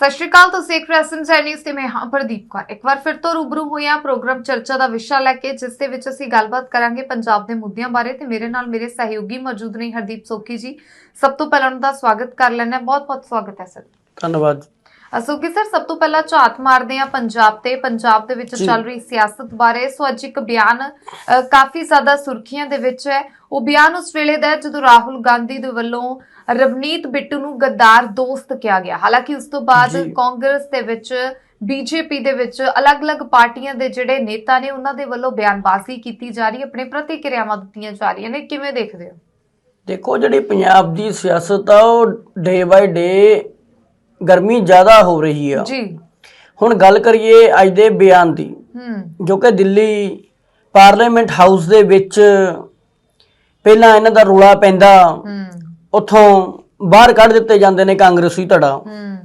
ਸਤਿ ਸ਼੍ਰੀ ਅਕਾਲ, ਤੁਸੀਂ ਇੱਕ ਰੈਸਨ ਨਿਊਜ਼ ਤੇ ਮੈਂ ਹਾਂ ਪ੍ਰਦੀਪ ਕੌਰ। ਇੱਕ ਵਾਰ ਫਿਰ ਤੋਂ ਰੂਬਰੂ ਹੋਇਆ ਪ੍ਰੋਗਰਾਮ ਚਰਚਾ ਦਾ ਵਿਸ਼ਾ ਲੈ ਕੇ, ਜਿਸ ਦੇ ਵਿੱਚ ਅਸੀਂ ਗੱਲਬਾਤ ਕਰਾਂਗੇ ਪੰਜਾਬ ਦੇ ਮੁੱਦਿਆਂ ਬਾਰੇ ਤੇ ਮੇਰੇ ਨਾਲ ਮੇਰੇ ਸਹਿਯੋਗੀ ਮੌਜੂਦ ਨੇ ਹਰਦੀਪ ਸੋਖੀ ਜੀ। ਸਭ ਤੋਂ ਪਹਿਲਾਂ ਉਹਨਾਂ ਦਾ ਸਵਾਗਤ ਕਰ ਲੈਣਾ ਬਹੁਤ ਬਹੁਤ ਸਵਾਗਤ ਹੈ, ਸਰ। ਧੰਨਵਾਦ ਅਸੋਕੀ ਸਰ ਸਭ ਤੋਂ ਪਹਿਲਾਂ ਝਾਤ ਮਾਰਦੇ ਆ ਪੰਜਾਬ ਤੇ। ਪੰਜਾਬ ਦੇ ਵਿੱਚ। ਚੱਲ ਰਹੀ ਸਿਆਸਤ ਬਾਰੇ। ਸੋ ਅੱਜ ਇੱਕ ਬਿਆਨ ਕਾਫੀ ਜ਼ਿਆਦਾ ਸੁਰਖੀਆਂ ਦੇ ਵਿੱਚ ਹੈ। ਉਹ ਬਿਆਨ ਉਸ ਵੇਲੇ ਦਾ ਜਦੋਂ ਰਾਹੁਲ ਗਾਂਧੀ ਦੇ ਵੱਲੋਂ ਰਵਨੀਤ ਬਿੱਟੂ ਨੂੰ ਗੱਦਾਰ ਦੋਸਤ ਕਿਹਾ ਗਿਆ। ਹਾਲਾਂਕਿ ਉਸ ਤੋਂ ਬਾਅਦ। ਕਾਂਗਰਸ ਦੇ ਵਿੱਚ ਬੀਜੇਪੀ ਦੇ ਵਿੱਚ ਅਲੱਗ-ਅਲੱਗ ਪਾਰਟੀਆਂ ਦੇ ਜਿਹੜੇ ਨੇਤਾ ਨੇ ਉਹਨਾਂ ਦੇ ਵੱਲੋਂ ਬਿਆਨਬਾਜ਼ੀ ਕੀਤੀ ਜਾ ਰਹੀ ਹੈ। ਆਪਣੇ ਪ੍ਰਤੀਕਿਰਿਆਵਾਂ ਦਿੱਤੀਆਂ ਜਾ ਰਹੀਆਂ ਨੇ। ਕਿਵੇਂ ਦੇਖਦੇ ਹੋ? ਦੇਖੋ ਜਿਹੜੀ ਪੰਜਾਬ ਦੀ ਸਿਆਸਤ ਆ ਉਹ ਡੇ ਬਾਈ ਡੇ ਗਰਮੀ ਜ਼ਿਆਦਾ ਹੋ ਰਹੀ ਆ। ਜੀ। ਹੁਣ ਗੱਲ ਕਰੀਏ ਅੱਜ ਦੇ ਬਿਆਨ ਦੀ ਹੂੰ। ਜੋ ਕਿ ਦਿੱਲੀ ਪਾਰਲੀਮੈਂਟ ਹਾਊਸ ਦੇ ਵਿੱਚ ਪਹਿਲਾਂ ਇਹਨਾਂ ਦਾ ਰੌਲਾ ਪੈਂਦਾ ਹੂੰ। ਉੱਥੋਂ ਬਾਹਰ ਕੱਢ ਦਿੱਤੇ ਜਾਂਦੇ ਨੇ ਕਾਂਗਰਸੀ ਧੜਾ। ਹੂੰ।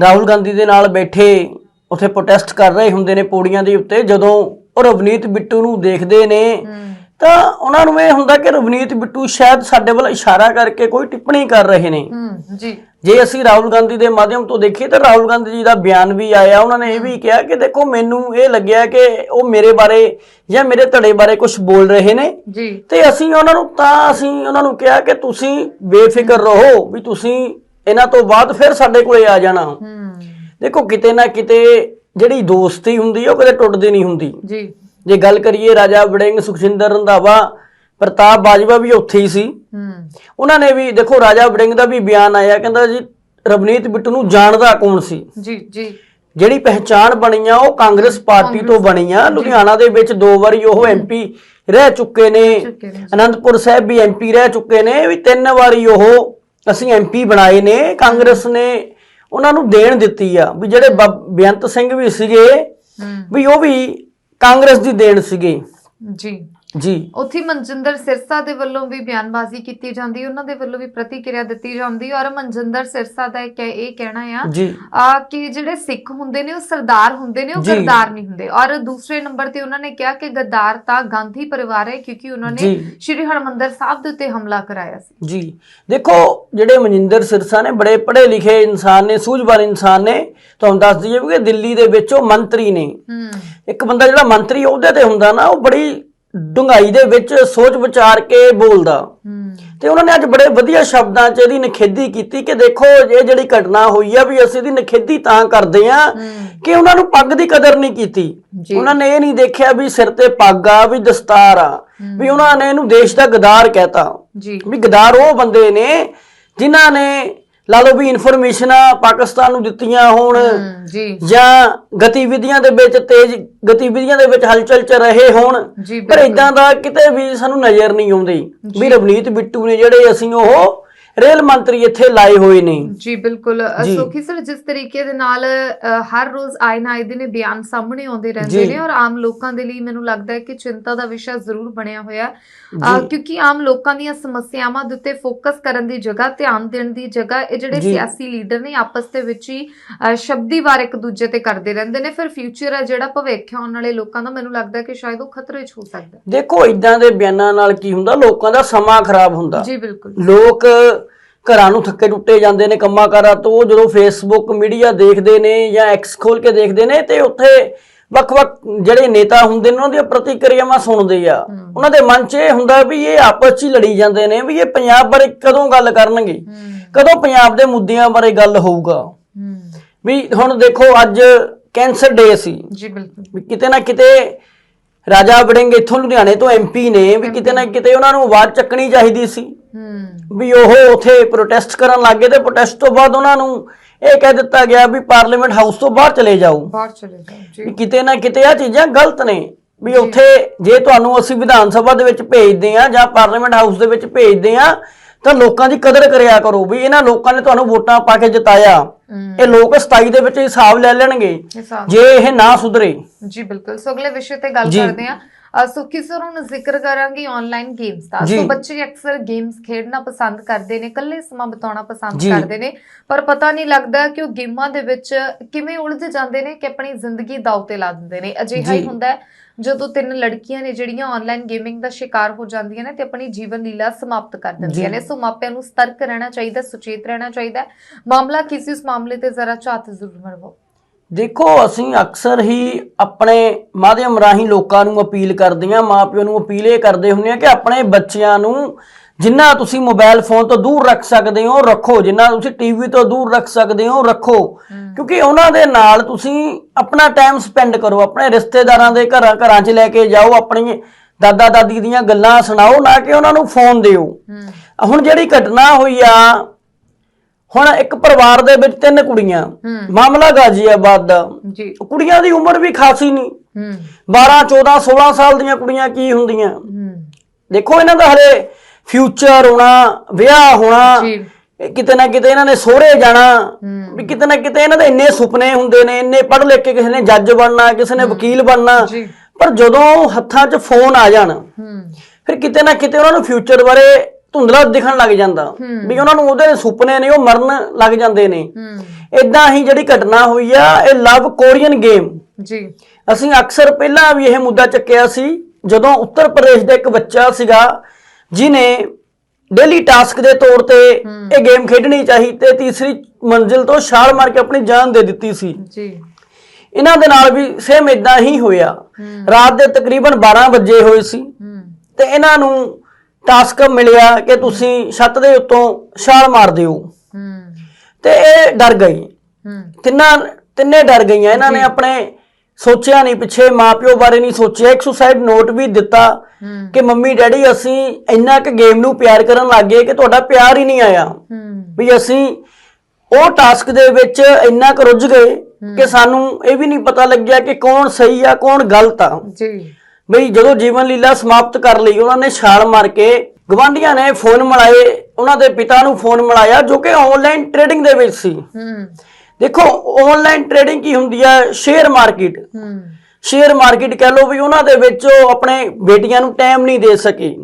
ਰਾਹੁਲ ਗਾਂਧੀ ਦੇ ਨਾਲ ਬੈਠੇ ਉੱਥੇ ਪ੍ਰੋਟੈਸਟ ਕਰ ਰਹੇ ਹੁੰਦੇ ਨੇ ਪੌੜੀਆਂ ਦੇ ਉੱਤੇ ਜਦੋਂ ਉਹ ਰਵਨੀਤ ਬਿੱਟੂ ਨੂੰ ਦੇਖਦੇ ਨੇ ਹੂੰ। ਤਾਂ ਉਹਨਾਂ ਨੂੰ ਇਹ ਹੁੰਦਾ ਕਿ ਰਵਨੀਤ ਬਿੱਟੂ ਸ਼ਾਇਦ ਸਾਡੇ ਵੱਲ ਇਸ਼ਾਰਾ ਕਰਕੇ ਕੋਈ ਟਿੱਪਣੀ ਕਰ ਰਹੇ ਨੇ। ਹੂੰ ਜੀ। ਜੇ ਅਸੀਂ ਰਾਹੁਲ ਗਾਂਧੀ ਦੇ ਮਾਧਿਅਮ ਤੋਂ ਦੇਖੀਏ ਤਾਂ ਰਾਹੁਲ ਗਾਂਧੀ ਜੀ ਦਾ ਬਿਆਨ ਵੀ ਆਇਆ ਉਹਨਾਂ ਨੇ ਇਹ ਵੀ ਕਿਹਾ ਕਿ ਦੇਖੋ ਮੈਨੂੰ ਇਹ ਲੱਗਿਆ ਕਿ ਉਹ ਮੇਰੇ ਬਾਰੇ ਜਾਂ ਮੇਰੇ ਧੜੇ ਬਾਰੇ ਕੁਝ ਬੋਲ ਰਹੇ ਨੇ। ਜੀ। ਤੇ ਅਸੀਂ ਉਹਨਾਂ ਨੂੰ ਤਾਂ ਅਸੀਂ ਉਹਨਾਂ ਨੂੰ ਕਿਹਾ ਕਿ ਤੁਸੀਂ ਬੇਫਿਕਰ ਰਹੋ ਵੀ ਤੁਸੀਂ ਇਹਨਾਂ ਤੋਂ ਬਾਅਦ ਫਿਰ ਸਾਡੇ ਕੋਲੇ ਆ ਜਾਣਾ। ਹੂੰ। ਦੇਖੋ ਕਿਤੇ ਨਾ ਕਿਤੇ ਜਿਹੜੀ ਦੋਸਤੀ ਹੁੰਦੀ ਹੈ ਉਹ ਕਦੇ ਟੁੱਟਦੀ ਨਹੀਂ ਹੁੰਦੀ। ਜੀ। ਜੇ ਗੱਲ ਕਰੀਏ ਰਾਜਾ ਵੜਿੰਗ ਸੁਖਜਿੰਦਰ ਰੰਧਾਵਾ ਪ੍ਰਤਾਪ ਬਾਜਵਾ ਵੀ ਉੱਥੇ ਹੀ ਸੀ। ਹੂੰ। ਉਹਨਾਂ ਨੇ ਵੀ ਦੇਖੋ ਰਾਜਾ ਵੜਿੰਗ ਦਾ ਵੀ ਬਿਆਨ ਆਇਆ ਕਹਿੰਦਾ ਜੀ ਰਵਨੀਤ ਬਿੱਟੂ ਨੂੰ ਜਾਣਦਾ ਕੌਣ ਸੀ? ਜੀ ਜੀ। ਜਿਹੜੀ ਪਹਿਚਾਣ ਬਣੀ ਆ ਉਹ ਕਾਂਗਰਸ ਪਾਰਟੀ ਤੋਂ ਬਣੀ ਆ। ਲੁਧਿਆਣਾ ਦੇ ਵਿੱਚ ਦੋ ਵਾਰੀ ਉਹ ਐਮਪੀ ਰਹਿ ਚੁੱਕੇ ਨੇ। ਅਨੰਦਪੁਰ ਸਾਹਿਬ ਵੀ ਐਮਪੀ ਰਹਿ ਚੁੱਕੇ ਨੇ। ਵੀ ਤਿੰਨ ਵਾਰੀ ਉਹ ਅਸੀਂ ਐਮਪੀ ਬਣਾਏ ਨੇ ਕਾਂਗਰਸ ਨੇ ਉਹਨਾਂ ਨੂੰ ਦੇਣ ਦਿੱਤੀ ਆ। ਵੀ ਜਿਹੜੇ ਬੇਅੰਤ ਸਿੰਘ ਵੀ ਸੀਗੇ ਵੀ ਉਹ ਵੀ ਕਾਂਗਰਸ ਦੀ ਦੇਣ ਸੀਗੇ। ਜੀ। ਜੀ। ਉੱਥੇ ਮਨਜਿੰਦਰ ਸਿਰਸਾ ਦੇ ਵੱਲੋਂ ਵੀ ਬਿਆਨਬਾਜ਼ੀ ਕੀਤੀ ਜਾਂਦੀ ਉਹਨਾਂ ਦੇ ਵੱਲੋਂ ਵੀ ਪ੍ਰਤੀਕਿਰਿਆ ਦਿੱਤੀ ਜਾਂਦੀ ਔਰ ਮਨਜਿੰਦਰ ਸਿਰਸਾ ਦਾ ਇੱਕ ਇਹ ਕਹਿਣਾ ਆ ਕਿ ਜਿਹੜੇ ਸਿੱਖ ਹੁੰਦੇ ਨੇ ਉਹ ਸਰਦਾਰ ਹੁੰਦੇ ਨੇ ਉਹ ਜੀ। ਗਰਦਾਰ ਨਹੀਂ ਹੁੰਦੇ ਔਰ ਦੂਸਰੇ ਨੰਬਰ ਤੇ ਉਹਨਾਂ ਨੇ ਕਿਹਾ ਕਿ ਗਰਦਾਰ ਤਾਂ ਗਾਂਧੀ ਪਰਿਵਾਰ ਹੈ ਕਿਉਂਕਿ ਉਹਨਾਂ ਨੇ। ਸ਼੍ਰੀ ਹਰਮੰਦਰ ਸਾਹਿਬ ਦੇ ਉੱਤੇ ਹਮਲਾ ਕਰਾਇਆ ਸੀ। ਜੀ। ਦੇਖੋ ਜਿਹੜੇ ਮਨਿੰਦਰ ਸਿਰਸਾ ਨੇ ਬੜੇ ਪੜ੍ਹੇ ਲਿਖੇ ਇਨਸਾਨ ਨੇ ਸੂਝਵਾਨ ਇਨਸਾਨ ਨੇ ਤੁਹਾਨੂੰ ਦੱਸ ਦਈਏ ਕਿ ਦਿੱਲੀ ਦੇ ਵਿੱਚ ਉਹ ਮੰਤਰੀ ਨੇ। ਇੱਕ ਬੰਦਾ ਜਿਹੜਾ ਮੰਤਰੀ ਅਹੁਦੇ ਤੇ ਹੁੰਦਾ ਨਾ ਉਹ ਬੜੀ ਡੂੰਘਾਈ ਦੇ ਵਿੱਚ ਸੋਚ ਵਿਚਾਰ ਕੇ ਬੋਲਦਾ। ਤੇ ਉਹਨਾਂ ਨੇ ਅੱਜ ਬੜੇ ਵਧੀਆ ਸ਼ਬਦਾਂ 'ਚ ਇਹਦੀ ਨਿਖੇਧੀ ਕੀਤੀ ਕਿ ਦੇਖੋ ਇਹ ਜਿਹੜੀ ਘਟਨਾ ਹੋਈ ਆ ਵੀ ਅਸੀਂ ਇਹਦੀ ਨਿਖੇਧੀ ਤਾਂ ਕਰਦੇ ਆ ਕਿ ਉਹਨਾਂ ਨੂੰ ਪੱਗ ਦੀ ਕਦਰ ਨਹੀਂ ਕੀਤੀ। ਉਹਨਾਂ ਨੇ ਇਹ ਨਹੀਂ ਦੇਖਿਆ ਵੀ ਸਿਰ ਤੇ ਪੱਗ ਆ ਵੀ ਦਸਤਾਰ ਆ ਵੀ ਉਹਨਾਂ ਨੇ ਇਹਨੂੰ ਦੇਸ਼ ਦਾ ਗਦਾਰ ਕਹਿਤਾ। ਜੀ। ਵੀ ਗਦਾਰ ਉਹ ਬੰਦੇ ਨੇ ਜਿਨ੍ਹਾਂ ਨੇ ਲਾ ਲਓ ਵੀ ਇਨਫੋਰਮੇਸ਼ਨਾਂ ਪਾਕਿਸਤਾਨ ਨੂੰ ਦਿੱਤੀਆਂ ਹੋਣ। ਜੀ। ਜਾਂ ਗਤੀਵਿਧੀਆਂ ਦੇ ਵਿੱਚ ਤੇਜ਼ ਗਤੀਵਿਧੀਆਂ ਦੇ ਵਿੱਚ ਹਲਚਲ ਚ ਰਹੇ ਹੋਣ। ਪਰ ਇਦਾਂ ਦਾ ਕਿਤੇ ਵੀ ਸਾਨੂੰ ਨਜ਼ਰ ਨਹੀਂ ਆਉਂਦੀ। ਵੀ ਰਵਨੀਤ ਬਿੱਟੂ ਨੇ ਜਿਹੜੇ ਅਸੀਂ ਉਹ ਰੇਲ ਮੰਤਰੀ ਇੱਥੇ ਲਾਏ ਹੋਏ ਨੇ ਜੀ ਬਿਲਕੁਲ। ਸੋਖੀ ਸਰ ਜਿਸ ਤਰੀਕੇ ਦੇ ਨਾਲ ਹਰ ਰੋਜ਼ ਆਏ ਨਾ ਆਏ ਦਿਨ ਬਿਆਨ ਸਾਹਮਣੇ ਆਉਂਦੇ ਰਹਿੰਦੇ। ਨੇ ਔਰ ਆਮ ਲੋਕਾਂ ਦੇ ਲਈ ਮੈਨੂੰ ਲੱਗਦਾ ਹੈ ਕਿ ਚਿੰਤਾ ਦਾ ਵਿਸ਼ਾ ਜ਼ਰੂਰ ਬਣਿਆ ਹੋਇਆ ਕਿਉਂਕਿ ਆਮ ਲੋਕਾਂ ਦੀਆਂ ਸਮੱਸਿਆਵਾਂ ਦੇ ਉੱਤੇ ਫੋਕਸ ਕਰਨ ਦੀ ਜਗ੍ਹਾ ਧਿਆਨ ਦੇਣ ਦੀ ਜਗ੍ਹਾ ਇਹ ਜਿਹੜੇ। ਸਿਆਸੀ ਲੀਡਰ ਨੇ ਆਪਸ ਦੇ ਵਿੱਚ ਹੀ ਸ਼ਬਦੀ ਵਾਰ ਇੱਕ ਦੂਜੇ ਤੇ ਕਰਦੇ ਰਹਿੰਦੇ ਨੇ ਫਿਰ ਫਿਊਚਰ ਹੈ ਜਿਹੜਾ ਭਵਿੱਖ ਆਉਣ ਵਾਲੇ ਲੋਕਾਂ ਦਾ ਮੈਨੂੰ ਲੱਗਦਾ ਹੈ ਕਿ ਸ਼ਾਇਦ ਉਹ ਖਤਰੇ 'ਚ ਹੋ ਸਕਦਾ। ਦੇਖੋ ਇਦਾਂ ਦੇ ਬਿਆਨਾਂ ਨਾਲ ਕੀ ਹੁੰਦਾ ਲੋਕਾਂ ਦਾ ਸਮਾਂ ਖਰਾਬ ਹੁੰਦਾ ਜੀ ਬਿਲਕੁਲ ਲੋਕ ਘਰਾਂ ਨੂੰ ਥੱਕੇ ਟੁੱਟੇ ਜਾਂਦੇ ਨੇ ਕੰਮਾਂ ਕਾਰਾਂ ਤੋਂ ਉਹ ਜਦੋਂ ਫੇਸਬੁੱਕ ਮੀਡੀਆ ਦੇਖਦੇ ਨੇ ਜਾਂ ਐਕਸ ਖੋਲ ਕੇ ਦੇਖਦੇ ਨੇ ਤੇ ਉੱਥੇ ਵੱਖ-ਵੱਖ ਜਿਹੜੇ ਨੇਤਾ ਹੁੰਦੇ ਨੇ ਉਹਨਾਂ ਦੀਆਂ ਪ੍ਰਤੀਕਿਰਿਆਵਾਂ ਸੁਣਦੇ ਆ। ਉਹਨਾਂ ਦੇ ਮਨ 'ਚ ਇਹ ਹੁੰਦਾ ਵੀ ਇਹ ਆਪਸ 'ਚ ਹੀ ਲੜੀ ਜਾਂਦੇ ਨੇ ਵੀ ਇਹ ਪੰਜਾਬ ਬਾਰੇ ਕਦੋਂ ਗੱਲ ਕਰਨਗੇ? ਕਦੋਂ ਪੰਜਾਬ ਦੇ ਮੁੱਦਿਆਂ ਬਾਰੇ ਗੱਲ ਹੋਊਗਾ? ਵੀ ਹੁਣ ਦੇਖੋ ਅੱਜ ਕੈਂਸਰ ਡੇ ਸੀ। ਜੀ ਬਿਲਕੁਲ। ਵੀ ਕਿਤੇ ਨਾ ਕਿਤੇ ਰਾਜਾ ਵੜਿੰਗ ਇੱਥੋਂ ਲੁਧਿਆਣੇ ਤੋਂ ਐਮਪੀ ਨੇ ਵੀ ਕਿਤੇ ਨਾ। ਕਿਤੇ ਉਹਨਾਂ ਨੂੰ ਆਵਾਜ਼ ਚੱਕਣੀ ਚਾਹੀਦੀ ਸੀ। ਹੂੰ। ਵੀ ਉਹ ਉਥੇ ਪ੍ਰੋਟੈਸਟ ਕਰਨ ਲੱਗੇ ਤੇ ਪ੍ਰੋਟੈਸਟ ਤੋਂ ਬਾਅਦ ਉਹਨਾਂ ਨੂੰ ਇਹ ਕਹਿ ਦਿੱਤਾ ਗਿਆ ਵੀ ਪਾਰਲੀਮੈਂਟ ਹਾਊਸ ਤੋਂ ਬਾਹਰ ਚਲੇ ਜਾਓ। ਬਾਹਰ ਚਲੇ ਜਾਓ ਜੀ। ਕਿਤੇ ਨਾ ਕਿਤੇ ਆ ਚੀਜ਼ਾਂ ਗਲਤ ਨੇ। ਵੀ ਉੱਥੇ ਜੇ ਤੁਹਾਨੂੰ ਅਸੀਂ ਵਿਧਾਨ ਸਭਾ ਦੇ ਵਿੱਚ ਭੇਜਦੇ ਆ ਜਾਂ ਪਾਰਲੀਮੈਂਟ ਹਾਊਸ ਦੇ ਵਿੱਚ ਭੇਜਦੇ ਆ ਤਾਂ ਲੋਕਾਂ ਦੀ ਕਦਰ ਕਰਿਆ ਕਰੋ ਵੀ ਇਹਨਾਂ ਲੋਕਾਂ ਨੇ ਤੁਹਾਨੂੰ ਵੋਟਾਂ ਪਾ ਕੇ ਜਿਤਾਇਆ। ਇਹ ਲੋਕ 27 ਦੇ ਵਿੱਚ ਹਿਸਾਬ ਲੈ ਲੈਣਗੇ। ਜੇ ਇਹ ਨਾ ਸੁਧਰੇ। ਜੀ ਬਿਲਕੁਲ। ਸੋ ਅਗਲੇ ਵਿਸ਼ੇ ਤੇ ਗੱਲ। ਕਰਦੇ ਹਾਂ। ਸੁਖੀ ਸਰ ਹੁਣ ਜ਼ਿਕਰ ਕਰਾਂਗੇ ਆਨਲਾਈਨ ਗੇਮਸ ਦਾ। ਸੋ ਬੱਚੇ ਅਕਸਰ ਗੇਮਸ ਖੇਡਣਾ ਪਸੰਦ ਕਰਦੇ ਨੇ ਇਕੱਲੇ ਸਮਾਂ ਬਿਤਾਉਣਾ ਪਸੰਦ। ਕਰਦੇ ਨੇ ਪਰ ਪਤਾ ਨਹੀਂ ਲੱਗਦਾ ਕਿ ਉਹ ਗੇਮਾਂ ਦੇ ਵਿੱਚ ਕਿਵੇਂ ਉਲਝ ਜਾਂਦੇ ਨੇ ਕਿ ਆਪਣੀ ਜ਼ਿੰਦਗੀ ਦਾਅ ਤੇ ਲਾ ਦਿੰਦੇ ਨੇ ਅਜਿਹਾ ਹੀ। ਹੁੰਦਾ ਜਦੋਂ ਤਿੰਨ ਲੜਕੀਆਂ ਨੇ ਜਿਹੜੀਆਂ ਆਨਲਾਈਨ ਗੇਮਿੰਗ ਦਾ ਸ਼ਿਕਾਰ ਹੋ ਜਾਂਦੀਆਂ ਨੇ ਤੇ ਆਪਣੀ ਜੀਵਨ ਲੀਲਾ ਸਮਾਪਤ ਕਰ ਦਿੰਦੀਆਂ। ਨੇ ਸੋ ਮਾਪਿਆਂ ਨੂੰ ਸਤਰਕ ਰਹਿਣਾ ਚਾਹੀਦਾ ਸੁਚੇਤ ਰਹਿਣਾ ਚਾਹੀਦਾ। ਮਾਮਲਾ ਕਿਸੇ ਇਸ ਮਾਮਲੇ ਤੇ ਜ਼ਰਾ ਝਾਤ ਜ਼ਰੂਰ ਮਰਵਾਓ ਦੇਖੋ ਅਸੀਂ ਅਕਸਰ ਹੀ ਆਪਣੇ ਮਾਧਿਅਮ ਰਾਹੀਂ ਲੋਕਾਂ ਨੂੰ ਅਪੀਲ ਕਰਦੇ ਹਾਂ ਮਾਪਿਆਂ ਨੂੰ ਅਪੀਲ ਇਹ ਕਰਦੇ ਹੁੰਦੇ ਆ ਕਿ ਆਪਣੇ ਬੱਚਿਆਂ ਨੂੰ ਜਿੰਨਾ ਤੁਸੀਂ ਮੋਬਾਈਲ ਫੋਨ ਤੋਂ ਦੂਰ ਰੱਖ ਸਕਦੇ ਹੋ ਰੱਖੋ। ਜਿੰਨਾ ਤੁਸੀਂ ਟੀਵੀ ਤੋਂ ਦੂਰ ਰੱਖ ਸਕਦੇ ਹੋ ਰੱਖੋ। ਕਿਉਂਕਿ ਉਹਨਾਂ ਦੇ ਨਾਲ ਤੁਸੀਂ ਆਪਣਾ ਟਾਈਮ ਸਪੈਂਡ ਕਰੋ ਆਪਣੇ ਰਿਸ਼ਤੇਦਾਰਾਂ ਦੇ ਘਰਾਂ ਘਰਾਂ 'ਚ ਲੈ ਕੇ ਜਾਓ ਆਪਣੀ ਦਾਦਾ ਦਾਦੀ ਦੀਆਂ ਗੱਲਾਂ ਸੁਣਾਓ ਨਾ ਕਿ ਉਹਨਾਂ ਨੂੰ ਫੋਨ ਦਿਓ। ਹੁਣ ਜਿਹੜੀ ਘਟਨਾ ਹੋਈ ਆ ਹੁਣ ਇੱਕ ਪਰਿਵਾਰ ਦੇ ਵਿੱਚ ਤਿੰਨ ਕੁੜੀਆਂ। ਮਾਮਲਾ ਗਾਜ਼ੀਆਬਾਦ ਦਾ। ਜੀ। ਕੁੜੀਆਂ ਦੀ ਉਮਰ ਵੀ ਖਾਸੀ ਨਹੀਂ। ਹੂੰ। 12 14 16 ਸਾਲ ਦੀਆਂ ਕੁੜੀਆਂ ਕੀ ਹੁੰਦੀਆਂ? ਦੇਖੋ ਇਹਨਾਂ ਦਾ ਹਲੇ ਫਿਊਚਰ ਹੋਣਾ ਵਿਆਹ ਹੋਣਾ ਕਿਤੇ ਨਾ ਕਿਤੇ ਇਹਨਾਂ ਨੇ ਸਹੁਰੇ ਜਾਣਾ। ਵੀ ਕਿਤੇ ਨਾ ਕਿਤੇ ਇਹਨਾਂ ਦੇ ਇੰਨੇ ਸੁਪਨੇ ਹੁੰਦੇ ਨੇ ਇੰਨੇ ਪੜ੍ਹ ਲਿਖ ਕੇ ਕਿਸੇ ਨੇ ਜੱਜ ਬਣਨਾ ਕਿਸੇ ਨੇ ਵਕੀਲ ਬਣਨਾ। ਪਰ ਜਦੋਂ ਹੱਥਾਂ 'ਚ ਫੋਨ ਆ ਜਾਣ ਫਿਰ ਕਿਤੇ ਨਾ ਕਿਤੇ ਉਹਨਾਂ ਨੂੰ ਫਿਊਚਰ ਬਾਰੇ ਧੁੰਦਲਾ ਦਿਖਣ ਲੱਗ ਜਾਂਦਾ। ਵੀ ਉਹਨਾਂ ਨੂੰ ਉਹਦੇ ਸੁਪਨੇ ਨੇ ਉਹ ਮਰਨ ਲੱਗ ਜਾਂਦੇ ਨੇ। ਇਦਾਂ ਹੀ ਜਿਹੜੀ ਘਟਨਾ ਹੋਈ ਆ ਇਹ ਲਵ ਕੋਰੀਅਨ ਗੇਮ ਜੀ। ਅਸੀਂ ਅਕਸਰ ਪਹਿਲਾਂ ਵੀ ਇਹ ਮੁੱਦਾ ਚੱਕਿਆ ਸੀ ਜਦੋਂ ਉੱਤਰ ਪ੍ਰਦੇਸ਼ ਦਾ ਇੱਕ ਬੱਚਾ ਸੀਗਾ ਜਿਨੇ ਡੇਲੀ ਟਾਸਕ ਦੇ ਤੌਰ ਤੇ ਇਹ ਗੇਮ ਖੇਡਣੀ ਚਾਹੀ ਤੇ ਤੀਸਰੀ ਮੰਜ਼ਿਲ ਤੋਂ ਛਾਲ ਮਾਰ ਕੇ ਆਪਣੀ ਜਾਨ ਦੇ ਦਿੱਤੀ ਸੀ। ਜੀ। ਇਹਨਾਂ ਦੇ ਨਾਲ ਵੀ ਸੇਮ ਇਦਾਂ ਹੀ ਹੋਇਆ। ਰਾਤ ਦੇ ਤਕਰੀਬਨ 12 ਵਜੇ ਹੋਏ ਸੀ। ਤੇ ਇਹਨਾਂ ਨੂੰ ਟਾਸਕ ਮਿਲਿਆ ਕਿ ਤੁਸੀਂ ਛੱਤ ਦੇ ਉੱਤੋਂ ਛਾਲ ਮਾਰ ਦਿਓ। ਹੂੰ ਤੇ ਇਹ ਡਰ ਗਈ ਹੂੰ ਤਿੰਨਾਂ ਤਿੰਨੇ ਡਰ ਗਈਆਂ। ਇਹਨਾਂ ਨੇ ਆਪਣੇ ਸੋਚਿਆ ਨਹੀਂ ਪਿੱਛੇ ਮਾਪਿਓ ਬਾਰੇ ਨਹੀਂ ਸੋਚਿਆ। ਇੱਕ ਸੁਸਾਈਡ ਨੋਟ ਵੀ ਦਿੱਤਾ ਕਿ ਮੰਮੀ ਡੈਡੀ ਅਸੀਂ ਇੰਨਾ ਕੁ ਗੇਮ ਨੂੰ ਪਿਆਰ ਕਰਨ ਲੱਗ ਗਏ ਕਿ ਤੁਹਾਡਾ ਪਿਆਰ ਹੀ ਨਹੀਂ ਆਇਆ। ਵੀ ਅਸੀਂ ਉਹ ਟਾਸਕ ਦੇ ਵਿੱਚ ਇੰਨਾ ਕੁ ਰੁੱਝ ਗਏ ਕਿ ਸਾਨੂੰ ਇਹ ਵੀ ਨਹੀਂ ਪਤਾ ਲੱਗਿਆ ਕਿ ਕੌਣ ਸਹੀ ਆ ਕੌਣ ਗਲਤ ਆ। ਜੀ। ਬਈ ਜਦੋਂ ਜੀਵਨ ਲੀਲਾ ਸਮਾਪਤ ਕਰ ਲਈ ਉਹਨਾਂ ਨੇ ਛਾਲ ਮਾਰ ਕੇ ਗਵਾਂਢੀਆਂ ਨੇ ਫੋਨ ਮਿਲਾਏ ਉਹਨਾਂ ਦੇ ਪਿਤਾ ਨੂੰ ਫੋਨ ਮਿਲਾਇਆ ਜੋ ਕਿ ਆਨਲਾਈਨ ਟ੍ਰੇਡਿੰਗ ਦੇ ਵਿੱਚ ਸੀ। ਹੂੰ। ਦੇਖੋ ਆਨਲਾਈਨ ਟ੍ਰੇਡਿੰਗ ਕੀ ਹੁੰਦੀ ਹੈ ਸ਼ੇਅਰ ਮਾਰਕੀਟ ਹੂੰ। ਸ਼ੇਅਰ ਮਾਰਕੀਟ ਕਹਿ ਲਓ ਵੀ ਉਹਨਾਂ ਦੇ ਵਿੱਚ ਉਹ ਆਪਣੇ ਬੇਟੀਆਂ ਨੂੰ ਟਾਈਮ ਨਹੀਂ ਦੇ ਸਕੇ।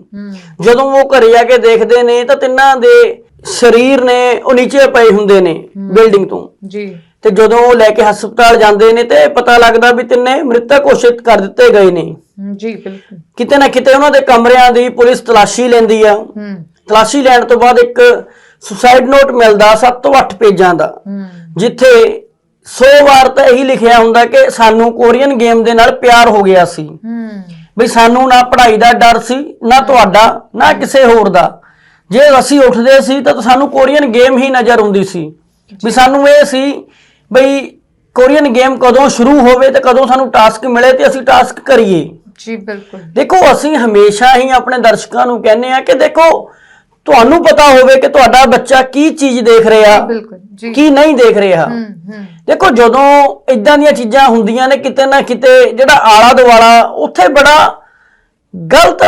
ਜਦੋਂ ਉਹ ਘਰੇ ਆ ਕੇ ਦੇਖਦੇ ਨੇ ਤਾਂ ਤਿੰਨਾਂ ਦੇ ਸਰੀਰ ਨੇ ਉਹ ਨੀਚੇ ਪਏ ਹੁੰਦੇ ਨੇ ਬਿਲਡਿੰਗ ਤੋਂ। ਜੀ। ਤੇ ਜਦੋਂ ਉਹ ਲੈ ਕੇ ਹਸਪਤਾਲ ਜਾਂਦੇ ਨੇ ਤੇ ਪਤਾ ਲੱਗਦਾ ਵੀ ਤਿੰਨੇ ਮ੍ਰਿਤਕ ਘੋਸ਼ਿਤ ਕਰ ਦਿੱਤੇ ਗਏ ਨੇ। ਜੀ ਬਿਲਕੁਲ। ਕਿਤੇ ਨਾ ਕਿਤੇ ਉਹਨਾਂ ਦੇ ਕਮਰਿਆਂ ਦੀ ਪੁਲਿਸ ਤਲਾਸ਼ੀ ਲੈਂਦੀ ਆ। ਹੂੰ। ਤਲਾਸ਼ੀ ਲੈਣ ਤੋਂ ਬਾਅਦ ਇੱਕ ਸੁਸਾਈਡ ਨੋਟ ਮਿਲਦਾ 7 ਤੋਂ 8 ਪੇਜਾਂ ਦਾ ਹੂੰ। ਜਿੱਥੇ 100 ਵਾਰ ਤਾਂ ਇਹੀ ਲਿਖਿਆ ਹੁੰਦਾ ਕਿ ਸਾਨੂੰ ਕੋਰੀਅਨ ਗੇਮ ਦੇ ਨਾਲ ਪਿਆਰ ਹੋ ਗਿਆ ਸੀ। ਹੂੰ। ਵੀ ਸਾਨੂੰ ਨਾ ਪੜ੍ਹਾਈ ਦਾ ਡਰ ਸੀ ਨਾ ਤੁਹਾਡਾ ਨਾ ਕਿਸੇ ਹੋਰ ਦਾ। ਜੇ ਅਸੀਂ ਉੱਠਦੇ ਸੀ ਤਾਂ ਸਾਨੂੰ ਕੋਰੀਅਨ ਗੇਮ ਹੀ ਨਜ਼ਰ ਆਉਂਦੀ ਸੀ। ਵੀ ਸਾਨੂੰ ਇਹ ਸੀ ਬਈ ਕੋਰੀਅਨ ਗੇਮ ਕਦੋਂ ਸ਼ੁਰੂ ਹੋਵੇ ਤੇ ਕਦੋਂ ਸਾਨੂੰ ਟਾਸਕ ਮਿਲੇ ਤੇ ਅਸੀਂ ਟਾਸਕ ਕਰੀਏ। ਜੀ ਬਿਲਕੁਲ। ਦੇਖੋ ਅਸੀਂ ਹਮੇਸ਼ਾ ਹੀ ਆਪਣੇ ਦਰਸ਼ਕਾਂ ਨੂੰ ਕਹਿੰਦੇ ਆ ਕਿ ਦੇਖੋ ਤੁਹਾਨੂੰ ਪਤਾ ਹੋਵੇ ਕਿ ਤੁਹਾਡਾ ਬੱਚਾ ਕੀ ਚੀਜ਼ ਦੇਖ ਰਿਹਾ ਬਿਲਕੁਲ ਜੀ। ਕੀ ਨਹੀਂ ਦੇਖ ਰਿਹਾ। ਦੇਖੋ ਜਦੋਂ ਇਦਾਂ ਦੀਆਂ ਚੀਜ਼ਾਂ ਹੁੰਦੀਆਂ ਨੇ ਕਿਤੇ ਨਾ ਕਿਤੇ ਜਿਹੜਾ ਆਲਾ ਦੁਆਲਾ ਉੱਥੇ ਬੜਾ ਗਲਤ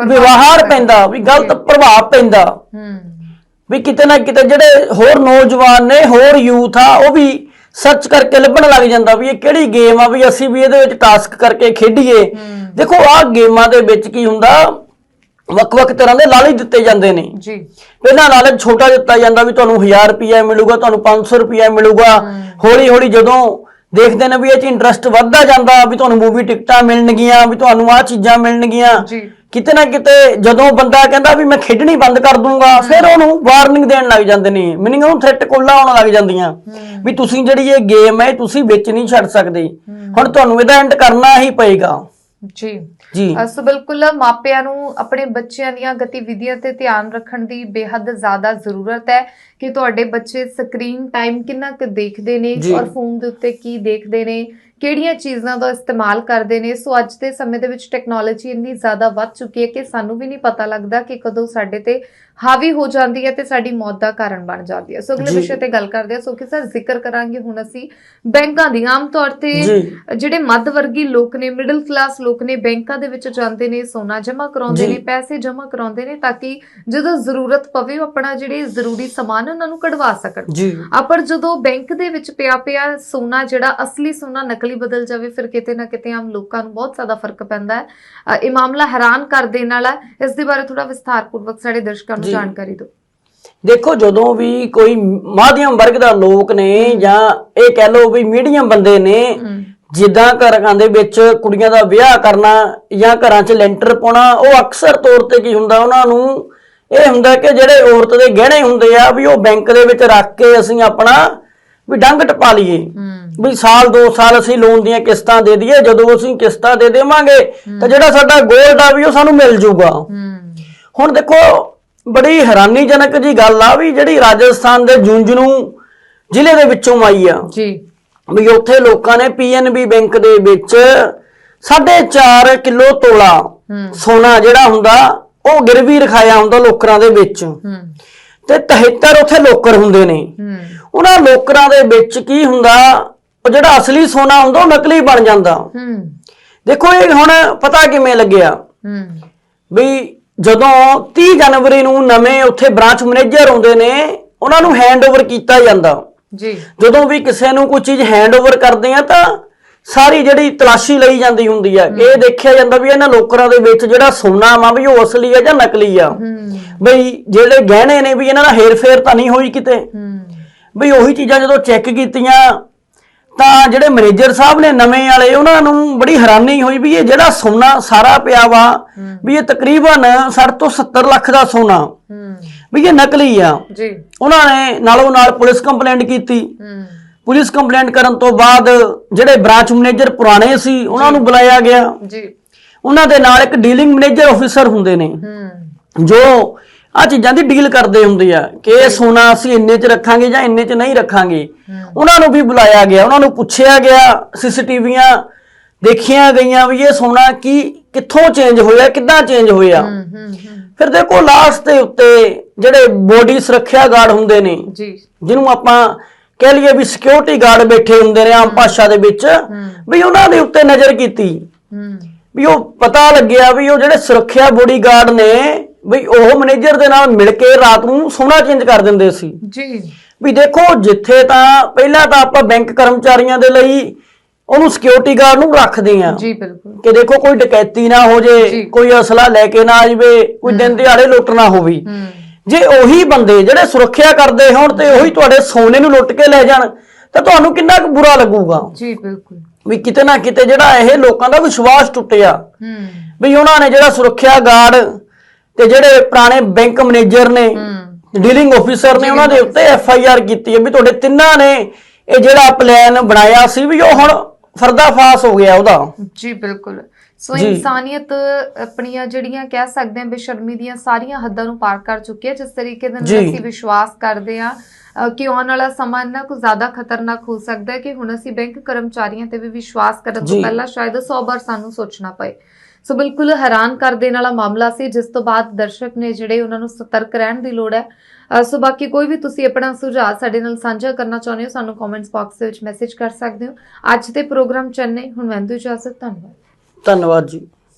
ਵਿਵਹਾਰ ਪੈਂਦਾ। ਵੀ ਗਲਤ ਪ੍ਰਭਾਵ ਪੈਂਦਾ। ਵੀ ਕਿਤੇ ਨਾ ਕਿਤੇ ਜਿਹੜੇ ਹੋਰ ਨੌਜਵਾਨ ਨੇ ਹੋਰ ਯੂਥ ਆ ਉਹ ਵੀ ਸਰਚ ਕਰਕੇ ਲੱਭਣ ਲੱਗ ਜਾਂਦਾ ਵੀ ਇਹ ਕਿਹੜੀ ਗੇਮ ਆ ਵੀ ਅਸੀਂ ਵੀ ਇਹਦੇ ਵਿੱਚ ਟਾਸਕ ਕਰਕੇ ਖੇਡੀਏ। ਦੇਖੋ ਆਹ ਗੇਮਾਂ ਦੇ ਵਿੱਚ ਕੀ ਹੁੰਦਾ? ਵੱਖ-ਵੱਖ ਤਰ੍ਹਾਂ ਦੇ ਲਾਲਚ ਦਿੱਤੇ ਜਾਂਦੇ ਨੇ। ਜੀ। ਪਹਿਲਾਂ ਲਾਲਚ ਛੋਟਾ ਦਿੱਤਾ ਜਾਂਦਾ ਵੀ ਤੁਹਾਨੂੰ 1000 ਰੁਪਏ ਮਿਲੂਗਾ ਤੁਹਾਨੂੰ 500 ਰੁਪਏ ਮਿਲੂਗਾ। ਹੌਲੀ ਹੌਲੀ ਜਦੋਂ ਦੇਖਦੇ ਨੇ ਵੀ ਇਹ ਚ ਇੰਟਰਸਟ ਵੱਧਦਾ ਜਾਂਦਾ ਵੀ ਤੁਹਾਨੂੰ ਮੂਵੀ ਟਿਕਟਾਂ ਮਿਲਣਗੀਆਂ ਵੀ ਤੁਹਾਨੂੰ ਆਹ ਚੀਜ਼ਾਂ ਮਿਲਣਗੀਆਂ। ਜੀ। ਕਿਤੇ ਨਾ ਕਿਤੇ ਜਦੋਂ ਬੰਦਾ ਕਹਿੰਦਾ ਵੀ ਮੈਂ ਖੇਡਣੀ ਬੰਦ ਕਰ ਦੂੰਗਾ ਫਿਰ ਉਹਨੂੰ ਵਾਰਨਿੰਗ ਦੇਣ ਲੱਗ ਜਾਂਦੇ ਨੇ। ਮੀਨਿੰਗ ਉਹਨੂੰ ਥ੍ਰੈਟ ਕੋਲਾ ਆਉਣ ਲੱਗ ਜਾਂਦੀਆਂ। ਵੀ ਤੁਸੀਂ ਜਿਹੜੀ ਇਹ ਗੇਮ ਹੈ ਤੁਸੀਂ ਵਿੱਚ ਨਹੀਂ ਛੱਡ ਸਕਦੇ। ਹੁਣ ਤੁਹਾਨੂੰ ਇਹਦਾ ਐਂਡ ਕਰਨਾ ਹੀ ਪਏਗਾ। ਜੀ। ਜੀ। ਅਸ ਬਿਲਕੁਲ ਮਾਪਿਆਂ ਨੂੰ ਆਪਣੇ ਬੱਚਿਆਂ ਦੀਆਂ ਗਤੀਵਿਧੀਆਂ ਤੇ ਧਿਆਨ ਰੱਖਣ ਦੀ ਬੇਹੱਦ ਜ਼ਿਆਦਾ ਜ਼ਰੂਰਤ ਹੈ। ਕਿ ਤੁਹਾਡੇ ਬੱਚੇ ਸਕਰੀਨ ਟਾਈਮ ਕਿੰਨਾ ਕੁ ਦੇਖਦੇ ਨੇ। ਔਰ ਫੋਨ ਦੇ ਉੱਤੇ ਕੀ ਦੇਖਦੇ ਨੇ ਕਿਹੜੀਆਂ ਚੀਜ਼ਾਂ ਦਾ ਇਸਤੇਮਾਲ ਕਰਦੇ ਨੇ ਸੋ ਅੱਜ ਦੇ ਸਮੇਂ ਦੇ ਵਿੱਚ ਟੈਕਨੋਲੋਜੀ ਇੰਨੀ ਜ਼ਿਆਦਾ ਵੱਧ ਚੁੱਕੀ ਹੈ ਕਿ ਸਾਨੂੰ ਵੀ ਨਹੀਂ ਪਤਾ ਲੱਗਦਾ ਕਿ ਕਦੋਂ ਸਾਡੇ ਤੇ ਹਾਵੀ ਹੋ ਜਾਂਦੀ ਹੈ ਤੇ ਸਾਡੀ ਮੌਤ ਦਾ ਕਾਰਨ ਬਣ ਜਾਂਦੀ ਹੈ ਸੋ ਅਗਲੇ। ਵਿਸ਼ੇ ਤੇ ਗੱਲ ਕਰਦੇ ਹਾਂ ਸੋ ਕਿ ਸਰ ਜ਼ਿਕਰ ਕਰਾਂਗੇ ਹੁਣ ਅਸੀਂ ਬੈਂਕਾਂ ਦੀ ਆਮ ਤੌਰ ਤੇ। ਜਿਹੜੇ ਮੱਧ ਵਰਗੀ ਲੋਕ ਨੇ ਮਿਡਲ ਕਲਾਸ ਲੋਕ ਨੇ ਬੈਂਕਾਂ ਦੇ ਵਿੱਚ ਜਾਂਦੇ ਨੇ ਸੋਨਾ ਜਮ੍ਹਾਂ ਕਰਾਉਂਦੇ। ਨੇ ਪੈਸੇ ਜਮ੍ਹਾਂ ਕਰਾਉਂਦੇ ਨੇ ਤਾਂ ਕਿ ਜਦੋਂ ਜ਼ਰੂਰਤ ਪਵੇ ਉਹ ਆਪਣਾ ਜਿਹੜੇ ਜ਼ਰੂਰੀ ਸਮਾਨ ਉਹਨਾਂ ਨੂੰ ਕਢਵਾ ਸਕਣ। ਜੀ। ਆ ਪਰ ਜਦੋਂ ਬੈਂਕ ਦੇ ਵਿੱਚ ਪਿਆ ਪਿਆ ਸੋਨਾ ਜਿਹੜਾ ਅਸਲੀ ਸੋਨਾ ਨਕਲੀ ਬਦਲ ਜਾਵੇ ਫਿਰ ਕਿਤੇ ਨਾ ਕਿਤੇ ਆਮ ਲੋਕਾਂ ਨੂੰ ਬਹੁਤ ਜ਼ਿਆਦਾ ਫ਼ਰਕ ਪੈਂਦਾ ਹੈ। ਇਹ ਮਾਮਲਾ ਹੈਰਾਨ ਕਰ ਦੇਣ ਵਾਲਾ ਇਸ ਦੇ ਬਾਰੇ ਥੋੜਾ ਵਿਸਥਾਰਪੂਰਵਕ ਸਾਡੇ ਦਰਸ਼ਕਾਂ ਨੂੰ। ਜਾਣਕਾਰੀ ਦਿਓ। ਦੇਖੋ ਜਦੋਂ ਵੀ ਕੋਈ ਮਾਧਿਅਮ ਵਰਗ ਦਾ ਲੋਕ ਨੇ ਜਾਂ ਇਹ ਕਹਿ ਲਓ ਵੀ ਮੀਡੀਅਮ ਬੰਦੇ ਨੇ ਜਿੱਦਾਂ ਘਰਾਂ ਦੇ ਵਿੱਚ ਕੁੜੀਆਂ ਦਾ ਵਿਆਹ ਕਰਨਾ ਜਾਂ ਘਰਾਂ 'ਚ ਲੈਂਟਰ ਪਾਉਣਾ ਉਹ ਅਕਸਰ ਤੌਰ ਤੇ ਕੀ ਹੁੰਦਾ ਉਹਨਾਂ ਨੂੰ ਇਹ ਹੁੰਦਾ ਕਿ ਜਿਹੜੇ ਔਰਤ ਦੇ ਗਹਿਣੇ ਹੁੰਦੇ ਆ ਵੀ ਉਹ ਬੈਂਕ ਦੇ ਵਿੱਚ ਰੱਖ ਕੇ ਅਸੀਂ ਆਪਣਾ ਵੀ ਡੰਗ ਟਪਾ ਲਈਏ। ਵੀ ਸਾਲ 2 ਸਾਲ ਅਸੀਂ ਲੋਨ ਦੀਆਂ ਕਿਸ਼ਤਾਂ ਦੇ ਦਈਏ ਜਦੋਂ ਅਸੀਂ ਕਿਸ਼ਤਾਂ ਦੇ ਦੇਵਾਂਗੇ ਤਾਂ ਜਿਹੜਾ ਸਾਡਾ ਗੋਲਡ ਆ ਵੀ ਉਹ ਸਾਨੂੰ ਮਿਲ ਜਾਊਗਾ ਹੁਣ ਦੇਖੋ ਬੜੀ ਹੈਰਾਨੀਜਨਕ ਜੀ ਗੱਲ ਆ ਵੀ ਜਿਹੜੀ ਰਾਜਸਥਾਨ ਦੇ ਜੁੰਜਨੂ ਜ਼ਿਲ੍ਹੇ ਦੇ ਵਿੱਚੋਂ ਆਈ ਆ। ਜੀ। ਵੀ ਉੱਥੇ ਲੋਕਾਂ ਨੇ ਪੀਐਨਬੀ ਬੈਂਕ ਦੇ ਵਿੱਚ 4.5 ਕਿਲੋ ਤੋਲਾ ਸੋਨਾ ਜਿਹੜਾ ਹੁੰਦਾ ਉਹ ਗਿਰਵੀ ਰਖਾਇਆ ਹੁੰਦਾ ਲੋਕਰਾਂ ਦੇ ਵਿੱਚ। ਤੇ 73 ਉੱਥੇ ਲੋਕਰ ਹੁੰਦੇ ਨੇ। ਉਹਨਾਂ ਲੋਕਰਾਂ ਦੇ ਵਿੱਚ ਕੀ ਹੁੰਦਾ ਉਹ ਜਿਹੜਾ ਅਸਲੀ ਸੋਨਾ ਹੁੰਦਾ ਉਹ ਨਕਲੀ ਬਣ ਜਾਂਦਾ। ਦੇਖੋ ਇਹ ਹੁਣ ਪਤਾ ਕਿਵੇਂ ਲੱਗਿਆ। ਵੀ ਜਦੋਂ 30 ਜਨਵਰੀ ਨੂੰ ਨਵੇਂ ਉੱਥੇ ਬ੍ਰਾਂਚ ਮੈਨੇਜਰ ਆਉਂਦੇ ਨੇ ਉਹਨਾਂ ਨੂੰ ਹੈਂਡਓਵਰ ਕੀਤਾ ਜਾਂਦਾ। ਜੀ। ਜਦੋਂ ਵੀ ਕਿਸੇ ਨੂੰ ਕੋਈ ਚੀਜ਼ ਹੈਂਡਓਵਰ ਕਰਦੇ ਆ ਤਾਂ ਸਾਰੀ ਜਿਹੜੀ ਤਲਾਸ਼ੀ ਲਈ ਜਾਂਦੀ ਹੁੰਦੀ ਆ ਇਹ ਦੇਖਿਆ ਜਾਂਦਾ ਵੀ ਇਹਨਾਂ ਲੋਕਰਾਂ ਦੇ ਵਿੱਚ ਜਿਹੜਾ ਸੋਨਾ ਵਾ ਵੀ ਉਹ ਅਸਲੀ ਆ ਜਾਂ ਨਕਲੀ ਆ। ਬਈ ਜਿਹੜੇ ਗਹਿਣੇ ਨੇ ਵੀ ਇਹਨਾਂ ਦਾ ਹੇਰ-ਫੇਰ ਤਾਂ ਨਹੀਂ ਹੋਈ ਕਿਤੇ। ਬਈ ਉਹੀ ਚੀਜ਼ਾਂ ਜਦੋਂ ਚੈੱਕ ਕੀਤੀਆਂ ਤਾਂ ਜਿਹੜੇ ਮੈਨੇਜਰ ਸਾਹਿਬ ਨੇ ਨਵੇਂ ਵਾਲੇ ਉਹਨਾਂ ਨੂੰ ਬੜੀ ਹੈਰਾਨੀ ਹੋਈ ਵੀ ਇਹ ਜਿਹੜਾ ਸੋਨਾ ਸਾਰਾ ਪਿਆ ਵਾ ਵੀ ਇਹ ਤਕਰੀਬਨ 60 ਤੋਂ 70 ਲੱਖ ਦਾ ਸੋਨਾ ਵੀ ਇਹ ਨਕਲੀ ਆ। ਜੀ। ਉਹਨਾਂ ਨੇ ਨਾਲੋਂ ਨਾਲ ਪੁਲਿਸ ਕੰਪਲੇਂਟ ਕੀਤੀ। ਪੁਲਿਸ ਕੰਪਲੇਂਟ ਕਰਨ ਤੋਂ ਬਾਅਦ ਜਿਹੜੇ ਬ੍ਰਾਂਚ ਮੈਨੇਜਰ ਪੁਰਾਣੇ ਸੀ ਉਹਨਾਂ ਨੂੰ ਬੁਲਾਇਆ ਗਿਆ। ਜੀ। ਉਹਨਾਂ ਦੇ ਨਾਲ ਇੱਕ ਡੀਲਿੰਗ ਮੈਨੇਜਰ ਆਫੀਸਰ ਹੁੰਦੇ ਨੇ। ਜੋ ਆ ਚੀਜ਼ਾਂ ਦੀ ਡੀਲ ਕਰਦੇ ਹੁੰਦੇ ਆ ਕਿ ਇਹ ਸੋਨਾ ਅਸੀਂ ਇੰਨੇ ਚ ਰੱਖਾਂਗੇ ਜਾਂ ਇੰਨੇ ਚ ਨਹੀਂ ਰੱਖਾਂਗੇ। ਉਹਨਾਂ ਨੂੰ ਵੀ ਬੁਲਾਇਆ ਗਿਆ ਉਹਨਾਂ ਨੂੰ ਪੁੱਛਿਆ ਗਿਆ ਸੀਸੀਟੀਵੀਆਂ ਦੇਖੀਆਂ ਗਈਆਂ ਵੀ ਇਹ ਸੋਨਾ ਕੀ ਕਿੱਥੋਂ ਚੇਂਜ ਹੋਇਆ ਕਿੱਦਾਂ ਚੇਂਜ ਹੋਇਆ। ਫਿਰ ਦੇਖੋ ਲਾਸਟ ਦੇ ਉੱਤੇ ਜਿਹੜੇ ਬੋਡੀ ਸੁਰੱਖਿਆ ਗਾਰਡ ਹੁੰਦੇ ਨੇ ਜੀ। ਜਿਹਨੂੰ ਆਪਾਂ ਕਹਿ ਲਈਏ ਵੀ ਸਿਕਿਉਰਿਟੀ ਗਾਰਡ ਬੈਠੇ ਹੁੰਦੇ ਨੇ ਆਮ ਭਾਸ਼ਾ ਦੇ ਵਿੱਚ ਵੀ ਉਹਨਾਂ ਦੇ ਉੱਤੇ ਨਜ਼ਰ ਕੀਤੀ। ਵੀ ਉਹ ਪਤਾ ਲੱਗਿਆ ਵੀ ਉਹ ਜਿਹੜੇ ਸੁਰੱਖਿਆ ਬੋਡੀਗਾਰਡ ਨੇ ਵੀ ਉਹ ਮੈਨੇਜਰ ਦੇ ਨਾਲ ਮਿਲ ਕੇ ਰਾਤ ਨੂੰ ਸੋਨਾ ਚੇਂਜ ਕਰ ਦਿੰਦੇ ਸੀ। ਜੀ। ਵੀ ਦੇਖੋ ਜਿੱਥੇ ਤਾਂ ਪਹਿਲਾਂ ਤਾਂ ਆਪਾਂ ਬੈਂਕ ਕਰਮਚਾਰੀਆਂ ਦੇ ਲਈ ਉਹਨੂੰ ਸਿਕਿਉਰਿਟੀ ਗਾਰਡ ਨੂੰ ਰੱਖਦੇ ਆ ਜੀ ਬਿਲਕੁਲ। ਕਿ ਦੇਖੋ ਕੋਈ ਡਕੈਤੀ ਨਾ ਹੋ ਜੀ। ਕੋਈ ਅਸਲਾ ਲੈ ਕੇ ਨਾ ਆ ਜਾਵੇ ਕੋਈ ਦਿਨ ਦਿਹਾੜੇ ਲੁੱਟ ਨਾ ਹੋਵੇ। ਜੇ ਉਹੀ ਬੰਦੇ ਜਿਹੜੇ ਸੁਰੱਖਿਆ ਕਰਦੇ ਹੋਣ ਤੇ ਉਹੀ ਤੁਹਾਡੇ ਸੋਨੇ ਨੂੰ ਲੁੱਟ ਕੇ ਲੈ ਜਾਣ ਤਾਂ ਤੁਹਾਨੂੰ ਕਿੰਨਾ ਕੁ ਬੁਰਾ ਲੱਗੂਗਾ? ਜੀ ਬਿਲਕੁਲ। ਵੀ ਕਿਤੇ ਨਾ ਕਿਤੇ ਜਿਹੜਾ ਇਹ ਲੋਕਾਂ ਦਾ ਵਿਸ਼ਵਾਸ ਟੁੱਟਿਆ। ਹਮ, ਵੀ ਉਹਨਾਂ ਨੇ ਜਿਹੜਾ ਸੁਰੱਖਿਆ ਗਾਰਡ ਤੇ ਜਿਹੜੇ ਪੁਰਾਣੇ ਬੈਂਕ ਮੈਨੇਜਰ ਨੇ ਡੀਲਿੰਗ ਆਫੀਸਰ ਨੇ ਉਹਨਾਂ ਦੇ ਉੱਤੇ ਐਫ ਆਈ ਆਰ ਕੀਤੀ ਹੈ ਵੀ ਤੁਹਾਡੇ ਤਿੰਨਾਂ ਨੇ ਇਹ ਜਿਹੜਾ ਪਲਾਨ ਬਣਾਇਆ ਸੀ ਵੀ ਉਹ ਹੁਣ ਫਰਦਾਫਾਸ ਹੋ ਗਿਆ ਉਹਦਾ। ਜੀ ਬਿਲਕੁਲ। ਸੋ। ਇਨਸਾਨੀਅਤ ਆਪਣੀਆਂ ਜਿਹੜੀਆਂ ਕਹਿ ਸਕਦੇ ਹਾਂ ਬੇਸ਼ਰਮੀ ਦੀਆਂ ਸਾਰੀਆਂ ਹੱਦਾਂ ਨੂੰ ਪਾਰ ਕਰ ਚੁੱਕੀ ਹੈ ਜਿਸ ਤਰੀਕੇ ਦੇ ਨਾਲ। ਅਸੀਂ ਵਿਸ਼ਵਾਸ ਕਰਦੇ ਅ, ਕਿ ਆਉਣ ਵਾਲਾ ਸਮਾਂ ਇੰਨਾ ਕੁ ਜ਼ਿਆਦਾ ਖਤਰਨਾਕ ਹੋ ਸਕਦਾ ਹੈ ਕਿ ਹੁਣ ਅਸੀਂ ਬੈਂਕ ਕਰਮਚਾਰੀਆਂ ਤੇ ਵੀ ਵਿਸ਼ਵਾਸ ਕਰਨ ਤੋਂ। ਪਹਿਲਾਂ ਸ਼ਾਇਦ 100 ਵਾਰ ਸਾਨੂੰ ਸੋਚਣਾ ਪਏ ਸੋ ਬਿਲਕੁਲ ਹੈਰਾਨ ਕਰ ਦੇਣ ਵਾਲਾ ਮਾਮਲਾ ਸੀ ਜਿਸ ਤੋਂ ਬਾਅਦ ਦਰਸ਼ਕ ਨੇ ਜਿਹੜੇ ਉਹਨਾਂ ਨੂੰ ਸਤਰਕ ਰਹਿਣ ਦੀ ਲੋੜ ਹੈ ਸੋ ਬਾਕੀ ਕੋਈ ਵੀ ਤੁਸੀਂ ਆਪਣਾ ਸੁਝਾਅ ਸਾਡੇ ਨਾਲ ਸਾਂਝਾ ਕਰਨਾ ਚਾਹੁੰਦੇ ਹੋ ਸਾਨੂੰ ਕਮੈਂਟਸ ਬਾਕਸ ਦੇ ਵਿੱਚ ਮੈਸੇਜ ਕਰ ਸਕਦੇ ਹੋ ਅੱਜ ਦੇ ਪ੍ਰੋਗਰਾਮ ਚੰਨੇ ਹੁਣ ਮੈਂ ਇਜਾਜ਼ਤ ਧੰਨਵਾਦ ਧੰਨਵਾਦ ਜੀ।